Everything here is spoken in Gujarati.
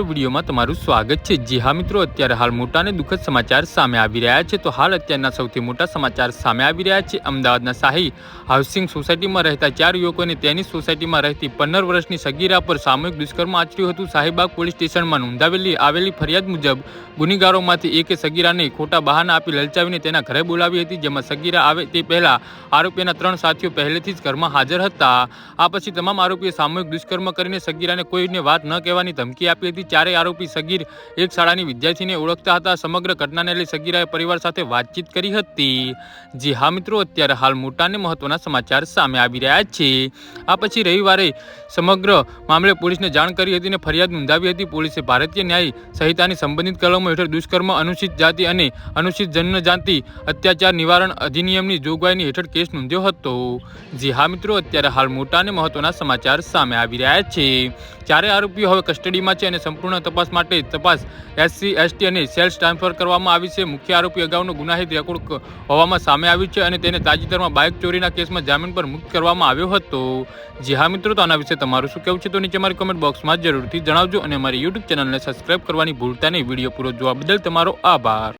મિત્રો વિડીયોમાં તમારું સ્વાગત છે. જી હા મિત્રો, અત્યારે હાલ મોટા અને દુઃખદ સમાચાર સામે આવી રહ્યા છે. તો હાલ અત્યારના સૌથી મોટા સમાચાર સામે આવી રહ્યા છે. અમદાવાદના શાહી હાઉસિંગ સોસાયટીમાં રહેતા ચાર યુવકોને તેની સોસાયટીમાં રહેતી પંદર વર્ષની સગીરા પર સામૂહિક દુષ્કર્મ આચર્યું હતું. શાહીબાગ પોલીસ સ્ટેશનમાં નોંધાવેલી આવેલી ફરિયાદ મુજબ ગુનેગારોમાંથી એકે સગીરાને ખોટા બહાના આપી લલચાવીને તેના ઘરે બોલાવી હતી, જેમાં સગીરા આવે તે પહેલા આરોપીના ત્રણ સાથીઓ પહેલેથી જ ઘરમાં હાજર હતા. આ પછી તમામ આરોપીએ સામૂહિક દુષ્કર્મ કરીને સગીરાને કોઈને વાત ન કહેવાની ધમકી આપી હતી ચારેય આરોપી સગીર એક શાળાની વિદ્યાર્થીને ઓળખતા હતા. સમગ્ર ઘટનાને લઈ સગીરાએ પરિવાર સાથે વાતચીત કરી હતી. જી હા મિત્રો, અત્યારે હાલ મોટા અને મહત્વના સમાચાર સામે આવી રહ્યા છે. આ પછી રવિવારે સમગ્ર મામલે પોલીસને જાણ કરી હતી અને ફરિયાદ નોંધાવી હતી. પોલીસે ભારતીય ન્યાય સંહિતાની સંબંધિત કલમો હેઠળ દુષ્કર્મ અનુસૂચિત જાતિ અને અનુસૂચિત જનજાતિ અત્યાચાર નિવારણ અધિનિયમની જોગવાઈની હેઠળ કેસ નોંધ્યો હતો. જી હા મિત્રો, અત્યારે હાલ મોટા અને મહત્વના સમાચાર સામે આવી રહ્યા છે. ચારે આરોપીઓ હવે કસ્ટડીમાં છે અને સંપૂર્ણ તપાસ માટે તપાસ એસસી, એસટી અને સેલ્સ ટ્રાન્સફર કરવામાં આવી છે. મુખ્ય આરોપી અગાઉનો ગુનાહિત રેકોર્ડ હોવામાં સામે આવ્યું છે અને તેને તાજેતરમાં બાઇક ચોરીના કેસમાં જામીન પર મુક્ત કરવામાં આવ્યો હતો. જી હા મિત્રો, તો આના વિશે તમારું શું કહેવું છે? તો નીચે મારી કમેન્ટ બોક્સમાં જરૂરથી જણાવજો અને અમારી યુટ્યુબ ચેનલને સબસ્ક્રાઇબ કરવાની ભૂલતા નહીં. વીડિયો પૂરો જોવા બદલ તમારો આભાર.